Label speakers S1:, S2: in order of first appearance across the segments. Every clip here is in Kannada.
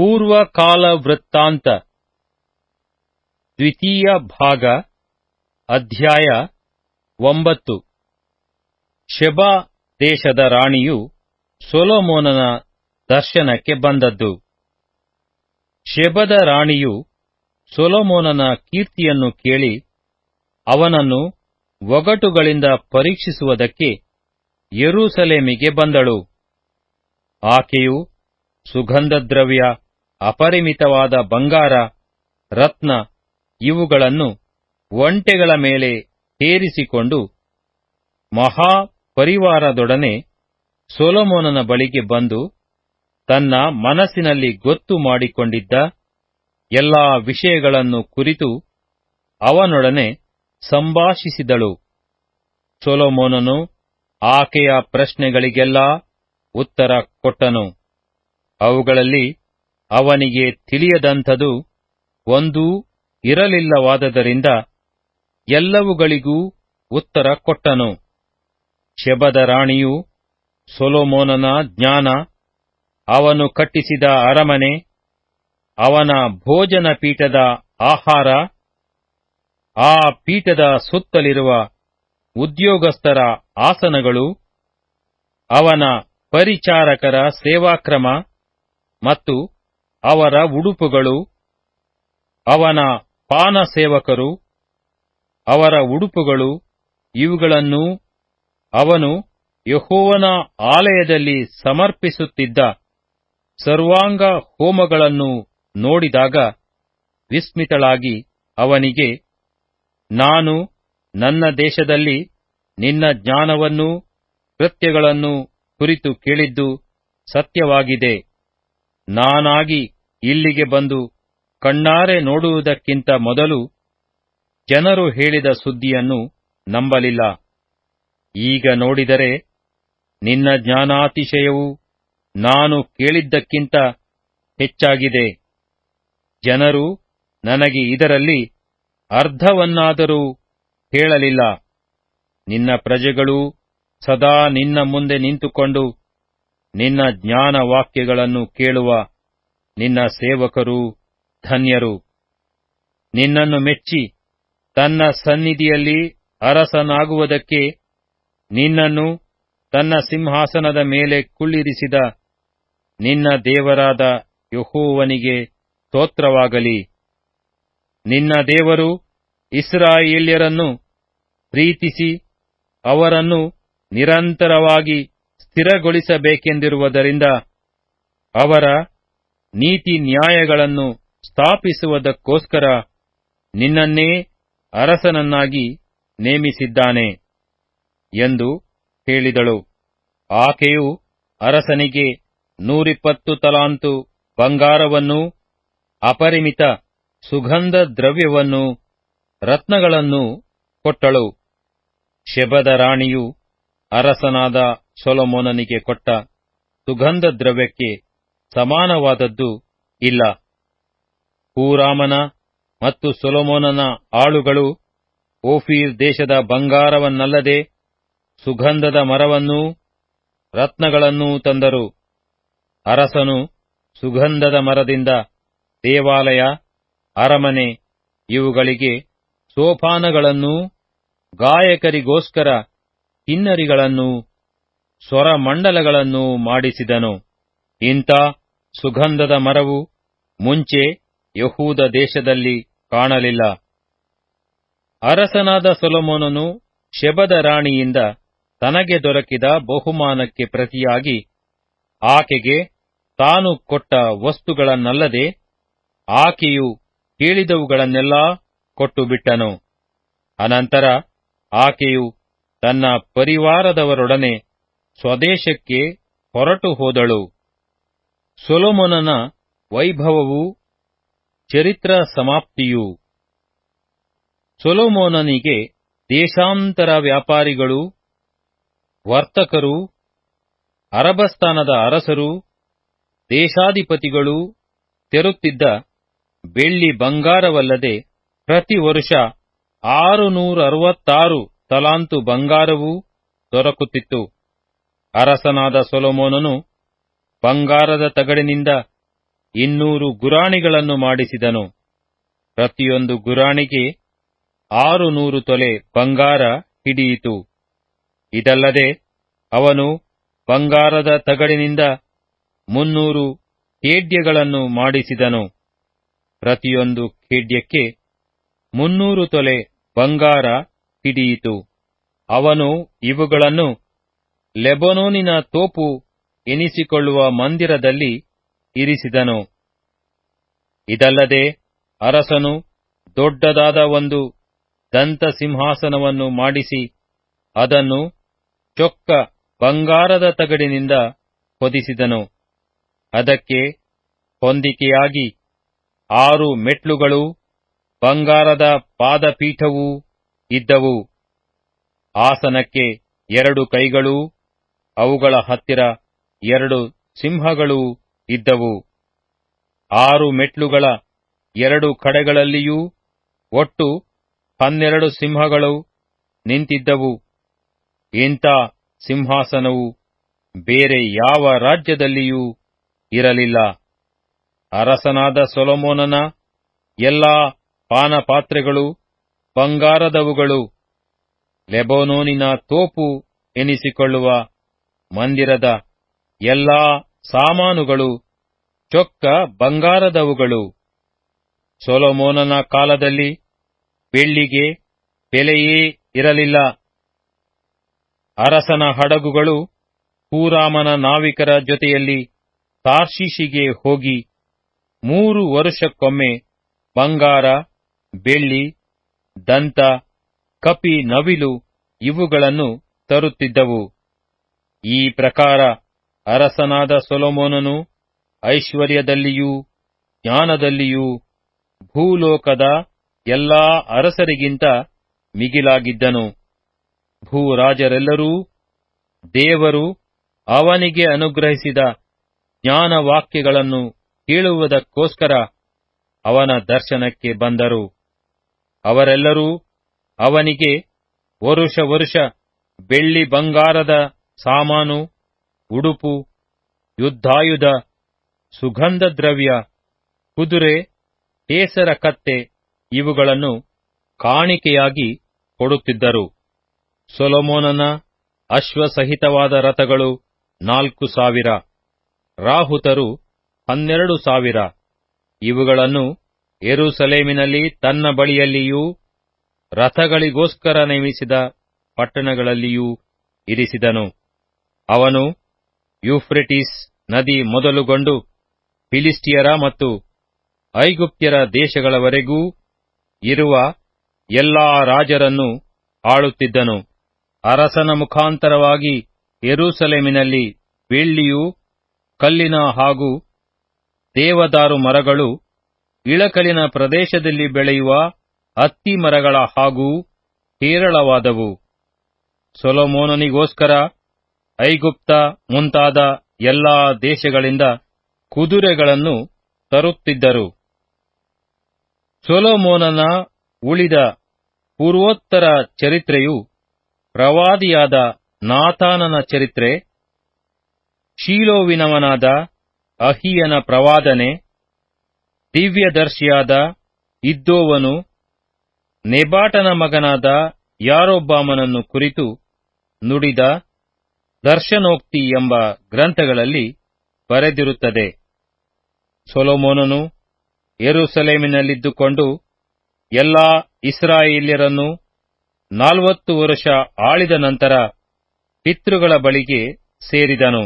S1: ಪೂರ್ವಕಾಲ ವೃತ್ತಾಂತ ದ್ವಿತೀಯ ಭಾಗ, ಅಧ್ಯಾಯ ಒಂಬತ್ತು. ಶೆಬಾ ದೇಶದ ರಾಣಿಯು ಸೊಲೋಮೋನನ ದರ್ಶನಕ್ಕೆ ಬಂದದ್ದು. ಶೆಬದ ರಾಣಿಯು ಸೊಲೋಮೋನನ ಕೀರ್ತಿಯನ್ನು ಕೇಳಿ ಅವನನ್ನು ಒಗಟುಗಳಿಂದ ಪರೀಕ್ಷಿಸುವುದಕ್ಕೆ ಯೆರೂಸಲೇಮಿಗೆ ಬಂದಳು. ಆಕೆಯು ಸುಗಂಧದ್ರವ್ಯ ಅಪರಿಮಿತವಾದ ಬಂಗಾರ, ರತ್ನ ಇವುಗಳನ್ನು ಒಂಟೆಗಳ ಮೇಲೆ ಹೇರಿಸಿಕೊಂಡು ಮಹಾ ಪರಿವಾರದೊಡನೆ ಸೊಲೊಮೋನನ ಬಳಿಗೆ ಬಂದು ತನ್ನ ಮನಸ್ಸಿನಲ್ಲಿ ಗೊತ್ತು ಮಾಡಿಕೊಂಡಿದ್ದ ಎಲ್ಲಾ ವಿಷಯಗಳನ್ನು ಕುರಿತು ಅವನೊಡನೆ ಸಂಭಾಷಿಸಿದಳು. ಸೊಲೊಮೋನನು ಆಕೆಯ ಪ್ರಶ್ನೆಗಳಿಗೆಲ್ಲಾ ಉತ್ತರ ಕೊಟ್ಟನು. ಅವುಗಳಲ್ಲಿ ಅವನಿಗೆ ತಿಳಿಯದಂಥದು ಒಂದೂ ಇರಲಿಲ್ಲವಾದದರಿಂದ ಎಲ್ಲವುಗಳಿಗೂ ಉತ್ತರ ಕೊಟ್ಟನು. ಶಬದ ರಾಣಿಯು ಸೊಲೋಮೋನನ ಜ್ಞಾನ, ಅವನು ಕಟ್ಟಿಸಿದ ಅರಮನೆ, ಅವನ ಭೋಜನ ಪೀಠದ ಆಹಾರ, ಆ ಪೀಠದ ಸುತ್ತಲಿರುವ ಉದ್ಯೋಗಸ್ಥರ ಆಸನಗಳು, ಅವನ ಪರಿಚಾರಕರ ಸೇವಾಕ್ರಮ ಮತ್ತು ಅವರ ಉಡುಪುಗಳು, ಅವನ ಪಾನ ಸೇವಕರು, ಅವರ ಉಡುಪುಗಳು, ಇವುಗಳನ್ನು ಅವನು ಯಹೋವನ ಆಲಯದಲ್ಲಿ ಸಮರ್ಪಿಸುತ್ತಿದ್ದ ಸರ್ವಾಂಗ ಹೋಮಗಳನ್ನು ನೋಡಿದಾಗ ವಿಸ್ಮಿತಳಾಗಿ ಅವನಿಗೆ, ನಾನು ನನ್ನ ದೇಶದಲ್ಲಿ ನಿನ್ನ ಜ್ಞಾನವನ್ನೂ ಕೃತ್ಯಗಳನ್ನು ಕುರಿತು ಕೇಳಿದ್ದು ಸತ್ಯವಾಗಿದೆ. ನಾನಾಗಿ ಇಲ್ಲಿಗೆ ಬಂದು ಕಣ್ಣಾರೆ ನೋಡುವುದಕ್ಕಿಂತ ಮೊದಲು ಜನರು ಹೇಳಿದ ಸುದ್ದಿಯನ್ನು ನಂಬಲಿಲ್ಲ. ಈಗ ನೋಡಿದರೆ ನಿನ್ನ ಜ್ಞಾನಾತಿಶಯವು ನಾನು ಕೇಳಿದ್ದಕ್ಕಿಂತ ಹೆಚ್ಚಾಗಿದೆ. ಜನರು ನನಗೆ ಇದರಲ್ಲಿ ಅರ್ಧವನ್ನಾದರೂ ಹೇಳಲಿಲ್ಲ. ನಿನ್ನ ಪ್ರಜೆಗಳು ಸದಾ ನಿನ್ನ ಮುಂದೆ ನಿಂತುಕೊಂಡು ನಿನ್ನ ಜ್ಞಾನ ವಾಕ್ಯಗಳನ್ನು ಕೇಳುವ ನಿನ್ನ ಸೇವಕರು, ಧನ್ಯರು. ನಿನ್ನನ್ನು ಮೆಚ್ಚಿ ತನ್ನ ಸನ್ನಿಧಿಯಲ್ಲಿ ಅರಸನಾಗುವುದಕ್ಕೆ ನಿನ್ನನ್ನು ತನ್ನ ಸಿಂಹಾಸನದ ಮೇಲೆ ಕುಳ್ಳಿರಿಸಿದ ನಿನ್ನ ದೇವರಾದ ಯಹೋವನಿಗೆ ಸ್ತೋತ್ರವಾಗಲಿ. ನಿನ್ನ ದೇವರು ಇಸ್ರಾಯೇಲ್ಯರನ್ನು ಪ್ರೀತಿಸಿ ಅವರನ್ನು ನಿರಂತರವಾಗಿ ಸ್ಥಿರಗೊಳಿಸಬೇಕೆಂದಿರುವುದರಿಂದ ಅವರ ನೀತಿ ನ್ಯಾಯಗಳನ್ನು ಸ್ಥಾಪಿಸುವುದಕ್ಕೋಸ್ಕರ ನಿನ್ನನ್ನೇ ಅರಸನನ್ನಾಗಿ ನೇಮಿಸಿದ್ದಾನೆ ಎಂದು ಹೇಳಿದಳು. ಆಕೆಯು ಅರಸನಿಗೆ ನೂರಿಪ್ಪತ್ತು ತಲಾಂತು ಬಂಗಾರವನ್ನು ಅಪರಿಮಿತ ಸುಗಂಧ ದ್ರವ್ಯವನ್ನು ರತ್ನಗಳನ್ನು ಕೊಟ್ಟಳು. ಶಬದ ರಾಣಿಯು ಅರಸನಾದ ಸೊಲೊಮೋನನಿಗೆ ಕೊಟ್ಟ ಸುಗಂಧ ದ್ರವ್ಯಕ್ಕೆ ಸಮಾನವಾದದ್ದು ಇಲ್ಲ. ಹೂರಾಮನ ಮತ್ತು ಸೊಲೊಮೋನನ ಆಳುಗಳು ಓಫೀರ್ ದೇಶದ ಬಂಗಾರವನ್ನಲ್ಲದೆ ಸುಗಂಧದ ಮರವನ್ನೂ ರತ್ನಗಳನ್ನೂ ತಂದರು. ಅರಸನು ಸುಗಂಧದ ಮರದಿಂದ ದೇವಾಲಯ, ಅರಮನೆ, ಇವುಗಳಿಗೆ ಸೋಪಾನಗಳನ್ನೂ, ಗಾಯಕರಿಗೋಸ್ಕರ ಕಿನ್ನರಿಗಳನ್ನೂ ಸ್ವರಮಂಡಲಗಳನ್ನೂ ಮಾಡಿಸಿದನು. ಇಂಥ ಸುಗಂಧದ ಮರವು ಮುಂಚೆ ಯಹೂದ ದೇಶದಲ್ಲಿ ಕಾಣಲಿಲ್ಲ. ಅರಸನಾದ ಸೊಲೊಮೋನನು ಶೆಬದ ರಾಣಿಯಿಂದ ತನಗೆ ದೊರಕಿದ ಬಹುಮಾನಕ್ಕೆ ಪ್ರತಿಯಾಗಿ ಆಕೆಗೆ ತಾನು ಕೊಟ್ಟ ವಸ್ತುಗಳನ್ನಲ್ಲದೆ ಆಕೆಯು ಕೇಳಿದವುಗಳನ್ನೆಲ್ಲಾ ಕೊಟ್ಟು ಬಿಟ್ಟನು ಅನಂತರ ಆಕೆಯು ತನ್ನ ಪರಿವಾರದವರೊಡನೆ ಸ್ವದೇಶಕ್ಕೆ ಹೊರಟು ಹೋದಳು. ಸೊಲೊಮೋನನ ವೈಭವವು ಚರಿತ್ರ ಸಮಾಪ್ತಿಯು. ಸೊಲೊಮೋನನಿಗೆ ದೇಶಾಂತರ ವ್ಯಾಪಾರಿಗಳು, ವರ್ತಕರು, ಅರಬಸ್ತಾನದ ಅರಸರು, ದೇಶಾಧಿಪತಿಗಳು ತೆರುತ್ತಿದ್ದ ಬೆಳ್ಳಿ ಬಂಗಾರವಲ್ಲದೆ ಪ್ರತಿ ವರ್ಷ ಆರುನೂರ ಅರವತ್ತಾರು ತಲಾಂತು ಬಂಗಾರವೂ ದೊರಕುತ್ತಿತ್ತು. ಅರಸನಾದ ಸೊಲೊಮೋನನು ಬಂಗಾರದ ತಗಡಿನಿಂದ ಇನ್ನೂರು ಗುರಾಣಿಗಳನ್ನು ಮಾಡಿಸಿದನು. ಪ್ರತಿಯೊಂದು ಗುರಾಣಿಗೆ ಆರು ನೂರು ತೊಲೆ ಬಂಗಾರ ಹಿಡಿಯಿತು. ಇದಲ್ಲದೆ ಅವನು ಬಂಗಾರದ ತಗಡಿನಿಂದ ಮುನ್ನೂರು ಖೇಡ್ಯಗಳನ್ನು ಮಾಡಿಸಿದನು. ಪ್ರತಿಯೊಂದು ಖೇಡ್ಯಕ್ಕೆ ಮುನ್ನೂರು ತೊಲೆ ಬಂಗಾರ ಹಿಡಿಯಿತು. ಅವನು ಇವುಗಳನ್ನು ಲೆಬನೋನಿನ ತೋಪು ಎನಿಸಿಕೊಳ್ಳುವ ಮಂದಿರದಲ್ಲಿ ಇರಿಸಿದನು. ಇದಲ್ಲದೆ ಅರಸನು ದೊಡ್ಡದಾದ ಒಂದು ದಂತ ಸಿಂಹಾಸನವನ್ನು ಮಾಡಿಸಿ ಅದನ್ನು ಚೊಕ್ಕ ಬಂಗಾರದ ತಗಡಿನಿಂದ ಹೊದಿಸಿದನು. ಅದಕ್ಕೆ ಹೊಂದಿಕೆಯಾಗಿ ಆರು ಮೆಟ್ಲುಗಳು, ಬಂಗಾರದ ಪಾದಪೀಠವೂ ಇದ್ದವು. ಆಸನಕ್ಕೆ ಎರಡು ಕೈಗಳೂ ಅವುಗಳ ಹತ್ತಿರ ಎರಡು ಸಿಂಹಗಳೂ ಇದ್ದವು. ಆರು ಮೆಟ್ಲುಗಳ ಎರಡು ಕಡೆಗಳಲ್ಲಿಯೂ ಒಟ್ಟು ಹನ್ನೆರಡು ಸಿಂಹಗಳು ನಿಂತಿದ್ದವು. ಇಂಥ ಸಿಂಹಾಸನವು ಬೇರೆ ಯಾವ ರಾಜ್ಯದಲ್ಲಿಯೂ ಇರಲಿಲ್ಲ. ಅರಸನಾದ ಸೊಲೊಮೋನನ ಎಲ್ಲಾ ಪಾನಪಾತ್ರೆಗಳು ಬಂಗಾರದವುಗಳು. ಲೆಬೋನೋನಿನ ತೋಪು ಎನಿಸಿಕೊಳ್ಳುವ ಮಂದಿರದ ಎಲ್ಲಾ ಸಾಮಾನುಗಳು, ಚೊಕ್ಕ ಬಂಗಾರದವುಗಳು. ಸೊಲೊಮೋನನ ಕಾಲದಲ್ಲಿ ಬೆಳ್ಳಿಗೆ ಬೆಲೆಯೇ ಇರಲಿಲ್ಲ. ಅರಸನ ಹಡಗುಗಳು ಹೂರಾಮನ ನಾವಿಕರ ಜೊತೆಯಲ್ಲಿ ತಾರ್ಶೀಶಿಗೆ ಹೋಗಿ ಮೂರು ವರ್ಷಕ್ಕೊಮ್ಮೆ ಬಂಗಾರ, ಬೆಳ್ಳಿ, ದಂತ, ಕಪಿ, ನವಿಲು ಇವುಗಳನ್ನು ತರುತ್ತಿದ್ದವು. ಈ ಪ್ರಕಾರ ಅರಸನಾದ ಸೊಲೊಮೋನನು ಐಶ್ವರ್ಯದಲ್ಲಿಯೂ ಜ್ಞಾನದಲ್ಲಿಯೂ ಭೂಲೋಕದ ಎಲ್ಲಾ ಅರಸರಿಗಿಂತ ಮಿಗಿಲಾಗಿದ್ದನು. ಭೂರಾಜರೆಲ್ಲರೂ ದೇವರು ಅವನಿಗೆ ಅನುಗ್ರಹಿಸಿದ ಜ್ಞಾನವಾಕ್ಯಗಳನ್ನು ಕೇಳುವುದಕ್ಕೋಸ್ಕರ ಅವನ ದರ್ಶನಕ್ಕೆ ಬಂದರು. ಅವರೆಲ್ಲರೂ ಅವನಿಗೆ ವರುಷ ವರುಷ ಬೆಳ್ಳಿ ಬಂಗಾರದ ಸಾಮಾನು, ಉಡುಪು, ಯುದ್ಧಾಯುಧ ಸುಗಂಧ ದ್ರವ್ಯ ಕುದುರೆ, ಕೇಸರ ಕತ್ತೆ ಇವುಗಳನ್ನು ಕಾಣಿಕೆಯಾಗಿ ಕೊಡುತ್ತಿದ್ದರು. ಸೊಲೊಮೋನನ ಅಶ್ವಸಹಿತವಾದ ರಥಗಳು ನಾಲ್ಕು ಸಾವಿರ, ರಾಹುತರು ಹನ್ನೆರಡು ಸಾವಿರ. ಇವುಗಳನ್ನು ಎರುಸಲೇಮಿನಲ್ಲಿ ತನ್ನ ಬಳಿಯಲ್ಲಿಯೂ, ರಥಗಳಿಗೋಸ್ಕರ ನೇಮಿಸಿದ ಪಟ್ಟಣಗಳಲ್ಲಿಯೂ ಇರಿಸಿದನು. ಅವನು ಯೂಫ್ರೆಟಿಸ್ ನದಿ ಮೊದಲುಗೊಂಡು ಫಿಲಿಸ್ಟಿಯರ ಮತ್ತು ಐಗುಪ್ತ್ಯರ ದೇಶಗಳವರೆಗೂ ಇರುವ ಎಲ್ಲಾ ರಾಜರನ್ನು ಆಳುತ್ತಿದ್ದನು. ಅರಸನ ಮುಖಾಂತರವಾಗಿ ಎರೂಸಲೇಮಿನಲ್ಲಿ ಬೆಳ್ಳಿಯು, ಕಲ್ಲಿನ ಹಾಗೂ ದೇವದಾರು ಮರಗಳು ಇಳಕಲಿನ ಪ್ರದೇಶದಲ್ಲಿ ಬೆಳೆಯುವ ಅತ್ತಿ ಮರಗಳ ಹಾಗೂ ಹೇರಳವಾದವು. ಸೊಲೊಮೋನನಿಗೋಸ್ಕರ ಐಗುಪ್ತ ಮುಂತಾದ ಎಲ್ಲಾ ದೇಶಗಳಿಂದ ಕುದುರೆಗಳನ್ನು ತರುತ್ತಿದ್ದರು. ಸೊಲೊಮೋನನ ಉಳಿದ ಪೂರ್ವೋತ್ತರ ಚರಿತ್ರೆಯು ಪ್ರವಾದಿಯಾದ ನಾಥಾನನ ಚರಿತ್ರೆ, ಶೀಲೋವಿನವನಾದ ಅಹಿಯನ ಪ್ರವಾದನೆ, ದಿವ್ಯದರ್ಶಿಯಾದ ಇದ್ದೋವನು, ನೆಬಾಟನ ಮಗನಾದ ಯಾರೊಬ್ಬಾಮನನ್ನು ಕುರಿತು ನುಡಿದ ದರ್ಶನೋಕ್ತಿ ಎಂಬ ಗ್ರಂಥಗಳಲ್ಲಿ ಬರೆದಿರುತ್ತದೆ. ಸೊಲೋಮೋನನು ಎರುಸಲೇಮಿನಲ್ಲಿದ್ದುಕೊಂಡು ಎಲ್ಲಾ ಇಸ್ರಾಯೇಲ್ಯರನ್ನು ನಾಲ್ವತ್ತು ವರ್ಷ ಆಳಿದ ನಂತರ ಪಿತೃಗಳ ಬಳಿಗೆ ಸೇರಿದನು.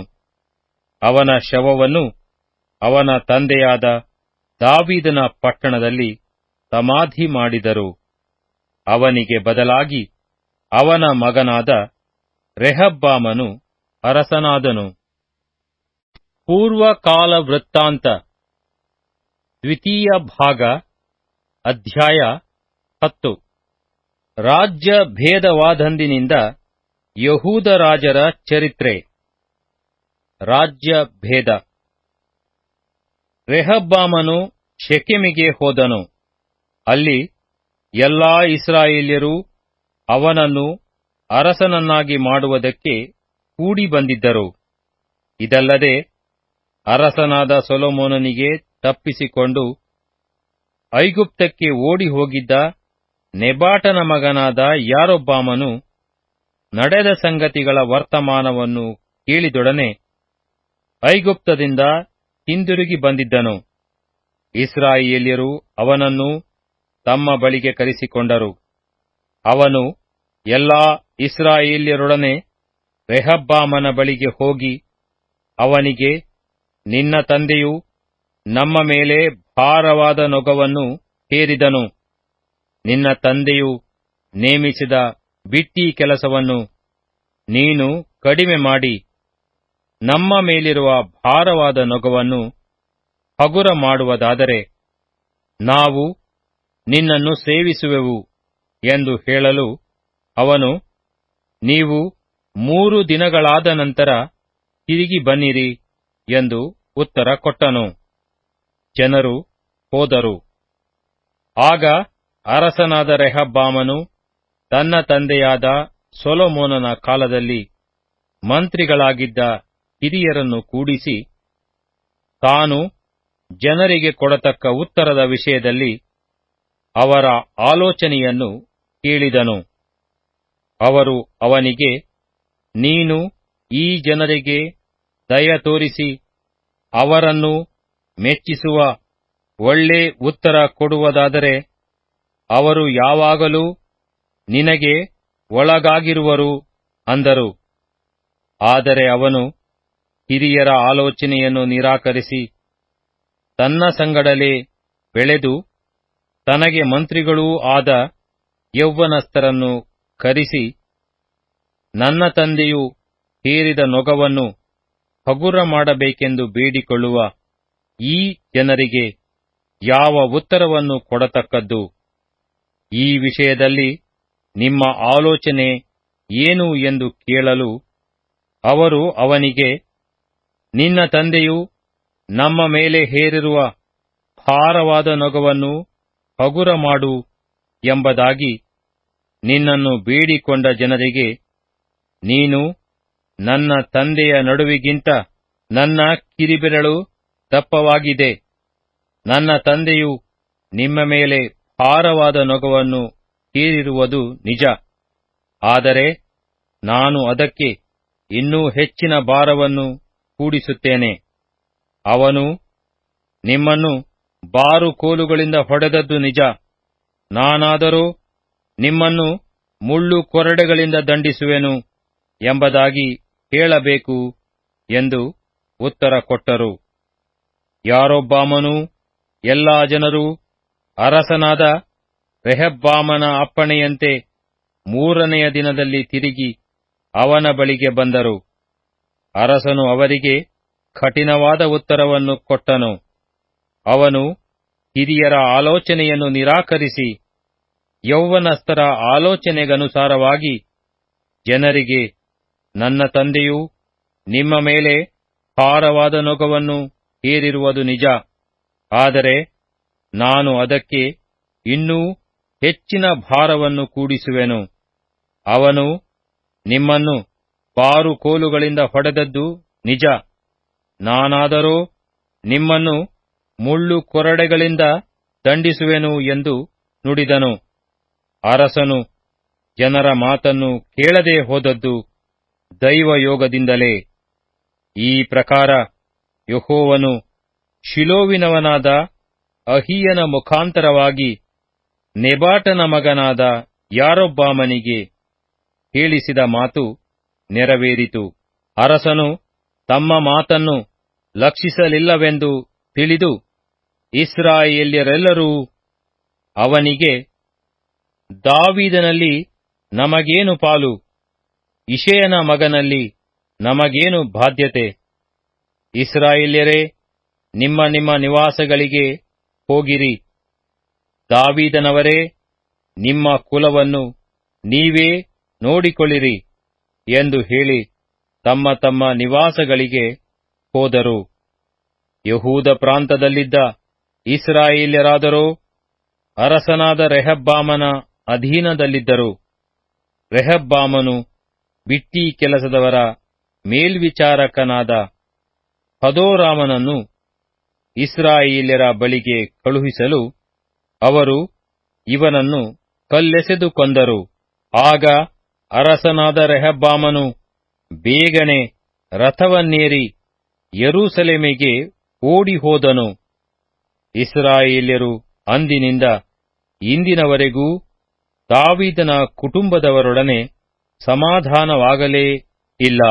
S1: ಅವನ ಶವವನ್ನು ಅವನ ತಂದೆಯಾದ ದಾವೀದನ ಪಟ್ಟಣದಲ್ಲಿ ಸಮಾಧಿ ಮಾಡಿದರು. ಅವನಿಗೆ ಬದಲಾಗಿ ಅವನ ಮಗನಾದ ರೆಹಬ್ಬಾಮನು ಅರಸನಾದನು. ಪೂರ್ವಕಾಲ ವೃತ್ತಾಂತ ದ್ವಿತೀಯ ಭಾಗ, ಅಧ್ಯಾಯ ಹತ್ತು. ರಾಜ್ಯ ಭೇದವಾದಂದಿನಿಂದ ಯಹೂದ ರಾಜರ ಚರಿತ್ರೆ. ರಾಜ್ಯ ಭೇದ ರೆಹಬ್ಬಾಮನು ಶೆಕೆಮಿಗೆ ಹೋದನು. ಅಲ್ಲಿ ಎಲ್ಲಾ ಇಸ್ರಾಯೇಲ್ಯರು ಅವನನ್ನು ಅರಸನನ್ನಾಗಿ ಮಾಡುವುದಕ್ಕೆ ಕೂಡಿ ಬಂದಿದ್ದರು ಇದಲ್ಲದೆ ಅರಸನಾದ ಸೊಲೊಮೋನನಿಗೆ ತಪ್ಪಿಸಿಕೊಂಡು ಐಗುಪ್ತಕ್ಕೆ ಓಡಿ ಹೋಗಿದ್ದ ನೆಬಾಟನ ಮಗನಾದ ಯಾರೊಬ್ಬಾಮನು ನಡೆದ ಸಂಗತಿಗಳ ವರ್ತಮಾನವನ್ನು ಕೇಳಿದೊಡನೆ ಐಗುಪ್ತದಿಂದ ಹಿಂದಿರುಗಿ ಬಂದಿದ್ದನು. ಇಸ್ರಾಯೇಲ್ಯರು ಅವನನ್ನು ತಮ್ಮ ಬಳಿಗೆ ಕರೆಸಿಕೊಂಡರು. ಅವನು ಎಲ್ಲಾ ಇಸ್ರಾಯೇಲ್ಯರೊಡನೆ ರೆಹಬ್ಬಾಮನ ಬಳಿಗೆ ಹೋಗಿ ಅವನಿಗೆ, ನಿನ್ನ ತಂದೆಯು ನಮ್ಮ ಮೇಲೆ ಭಾರವಾದ ನೊಗವನ್ನು ಹೇರಿದನು. ನಿನ್ನ ತಂದೆಯು ನೇಮಿಸಿದ ಬಿಟ್ಟಿ ಕೆಲಸವನ್ನು ನೀನು ಕಡಿಮೆ ಮಾಡಿ. ನಮ್ಮ ಮೇಲಿರುವ ಭಾರವಾದ ನೊಗವನ್ನು ಹಗುರ ಮಾಡುವುದಾದರೆ ನಾವು ನಿನ್ನನ್ನು ಸೇವಿಸುವೆವು ಎಂದು ಹೇಳಲು ಅವನು, ನೀವು ಮೂರು ದಿನಗಳಾದ ನಂತರ ತಿರುಗಿ ಬನ್ನಿರಿ ಎಂದು ಉತ್ತರ ಕೊಟ್ಟನು. ಜನರು ಹೋದರು. ಆಗ ಅರಸನಾದ ರೆಹಬ್ಬಾಮನು ತನ್ನ ತಂದೆಯಾದ ಸೊಲೋಮೋನನ ಕಾಲದಲ್ಲಿ ಮಂತ್ರಿಗಳಾಗಿದ್ದ ಹಿರಿಯರನ್ನು ಕೂಡಿಸಿ ತಾನು ಜನರಿಗೆ ಕೊಡತಕ್ಕ ಉತ್ತರದ ವಿಷಯದಲ್ಲಿ ಅವರ ಆಲೋಚನೆಯನ್ನು ಕೇಳಿದನು. ಅವರು ಅವನಿಗೆ ನೀನು ಈ ಜನರಿಗೆ ದಯ ತೋರಿಸಿ ಅವರನ್ನು ಮೆಚ್ಚಿಸುವ ಒಳ್ಳೆ ಉತ್ತರ ಕೊಡುವುದಾದರೆ ಅವರು ಯಾವಾಗಲೂ ನಿನಗೆ ಒಳಗಾಗಿರುವರು ಅಂದರು. ಆದರೆ ಅವನು ಹಿರಿಯರ ಆಲೋಚನೆಯನ್ನು ನಿರಾಕರಿಸಿ ತನ್ನ ಸಂಗಡಲೇ ಬೆಳೆದು ತನಗೆ ಮಂತ್ರಿಗಳೂ ಆದ ಯೌವನಸ್ಥರನ್ನು ಕರೆಸಿ ನನ್ನ ತಂದೆಯು ಹೇರಿದ ನೊಗವನ್ನು ಹಗುರ ಮಾಡಬೇಕೆಂದು ಬೇಡಿಕೊಳ್ಳುವ ಈ ಜನರಿಗೆ ಯಾವ ಉತ್ತರವನ್ನು ಕೊಡತಕ್ಕದ್ದು? ಈ ವಿಷಯದಲ್ಲಿ ನಿಮ್ಮ ಆಲೋಚನೆ ಏನು ಎಂದು ಕೇಳಲು ಅವರು ಅವನಿಗೆ, ನಿನ್ನ ತಂದೆಯು ನಮ್ಮ ಮೇಲೆ ಹೇರಿರುವ ಭಾರವಾದ ನೊಗವನ್ನು ಹಗುರ ಮಾಡು ಎಂಬುದಾಗಿ ನಿನ್ನನ್ನು ಬೇಡಿಕೊಂಡ ಜನರಿಗೆ ನೀನು ನನ್ನ ತಂದೆಯ ನಡುವಿಗಿಂತ ನನ್ನ ಕಿರಿಬೆರಳು ದಪ್ಪವಾಗಿದೆ. ನನ್ನ ತಂದೆಯು ನಿಮ್ಮ ಮೇಲೆ ಭಾರವಾದ ನೊಗವನ್ನು ಕೇರಿರುವುದು ನಿಜ. ಆದರೆ ನಾನು ಅದಕ್ಕೆ ಇನ್ನೂ ಹೆಚ್ಚಿನ ಭಾರವನ್ನು ಕೂಡಿಸುತ್ತೇನೆ. ಅವನು ನಿಮ್ಮನ್ನು ಬಾರು ಕೋಲುಗಳಿಂದ ಹೊಡೆದದ್ದು ನಿಜ. ನಾನಾದರೂ ನಿಮ್ಮನ್ನು ಮುಳ್ಳು ಕೊರಡೆಗಳಿಂದ ದಂಡಿಸುವೆನು. ಎಂಬುದಾಗಿ ಹೇಳಬೇಕು ಎಂದು ಉತ್ತರ ಕೊಟ್ಟರು. ಯಾರೊಬ್ಬಾಮನೂ ಎಲ್ಲಾ ಜನರು ಅರಸನಾದ ರೆಹಬ್ಬಾಮನ ಅಪ್ಪಣೆಯಂತೆ ಮೂರನೆಯ ದಿನದಲ್ಲಿ ತಿರುಗಿ ಅವನ ಬಳಿಗೆ ಬಂದರು. ಅರಸನು ಅವರಿಗೆ ಕಠಿಣವಾದ ಉತ್ತರವನ್ನು ಕೊಟ್ಟನು. ಅವನು ಹಿರಿಯರ ಆಲೋಚನೆಯನ್ನು ನಿರಾಕರಿಸಿ ಯೌವನಸ್ಥರ ಆಲೋಚನೆಗನುಸಾರವಾಗಿ ಜನರಿಗೆ ನನ್ನ ತಂದೆಯು ನಿಮ್ಮ ಮೇಲೆ ಭಾರವಾದ ನೊಗವನ್ನು ಹೇರಿರುವುದು ನಿಜ. ಆದರೆ ನಾನು ಅದಕ್ಕೆ ಇನ್ನೂ ಹೆಚ್ಚಿನ ಭಾರವನ್ನು ಕೂಡಿಸುವೆನು. ಅವನು ನಿಮ್ಮನ್ನು ಬಾರು ಕೋಲುಗಳಿಂದ ಹೊಡೆದದ್ದು ನಿಜ. ನಾನಾದರೋ ನಿಮ್ಮನ್ನು ಮುಳ್ಳು ಕೊರಡೆಗಳಿಂದ ದಂಡಿಸುವೆನು ಎಂದು ನುಡಿದನು. ಅರಸನು ಜನರ ಮಾತನ್ನು ಕೇಳದೆ ಹೋದದ್ದು ದೈವಯೋಗದಿಂದಲೇ. ಈ ಪ್ರಕಾರ ಯಹೋವನು ಶಿಲೋವಿನವನಾದ ಅಹಿಯನ ಮುಖಾಂತರವಾಗಿ ನೆಬಾಟನ ಮಗನಾದ ಯಾರೊಬ್ಬಾಮನಿಗೆ ಹೇಳಿಸಿದ ಮಾತು ನೆರವೇರಿತು. ಅರಸನು ತಮ್ಮ ಮಾತನ್ನು ಲಕ್ಷಿಸಲಿಲ್ಲವೆಂದು ತಿಳಿದು ಇಸ್ರಾಯೇಲ್ಯರೆಲ್ಲರೂ ಅವನಿಗೆ, ದಾವಿದನಲ್ಲಿ ನಮಗೇನು ಪಾಲು? ಇಷಯನ ಮಗನಲ್ಲಿ ನಮಗೇನು ಬಾಧ್ಯತೆ? ಇಸ್ರಾಯೇಲ್ಯರೇ, ನಿಮ್ಮ ನಿಮ್ಮ ನಿವಾಸಗಳಿಗೆ ಹೋಗಿರಿ. ದಾವೀದನವರೇ, ನಿಮ್ಮ ಕುಲವನ್ನು ನೀವೇ ನೋಡಿಕೊಳ್ಳಿರಿ ಎಂದು ಹೇಳಿ ತಮ್ಮ ತಮ್ಮ ನಿವಾಸಗಳಿಗೆ ಹೋದರು. ಯಹೂದ ಪ್ರಾಂತದಲ್ಲಿದ್ದ ಇಸ್ರಾಯೇಲ್ಯರಾದರೋ, ಅರಸನಾದ ರೆಹಬ್ಬಾಮನ ಅಧೀನದಲ್ಲಿದ್ದರು. ರೆಹಬ್ಬಾಮನು ಬಿಟ್ಟಿ ಕೆಲಸದವರ ಮೇಲ್ವಿಚಾರಕನಾದ ಹದೋರಾಮನನ್ನು ಇಸ್ರಾಯೇಲ್ಯರ ಬಳಿಗೆ ಕಳುಹಿಸಲು ಅವರು ಇವನನ್ನು ಕಲ್ಲೆಸೆದು ಕೊಂದರು. ಆಗ ಅರಸನಾದ ರೆಹಬ್ಬಾಮನು ಬೇಗನೆ ರಥವನ್ನೇರಿ ಯರೂಸಲೇಮಿಗೆ ಓಡಿಹೋದನು. ಇಸ್ರಾಯೇಲ್ಯರು ಅಂದಿನಿಂದ ಇಂದಿನವರೆಗೂ ದಾವಿದನ ಕುಟುಂಬದವರೊಡನೆ ಸಮಾಧಾನವಾಗಲೇ ಇಲ್ಲ.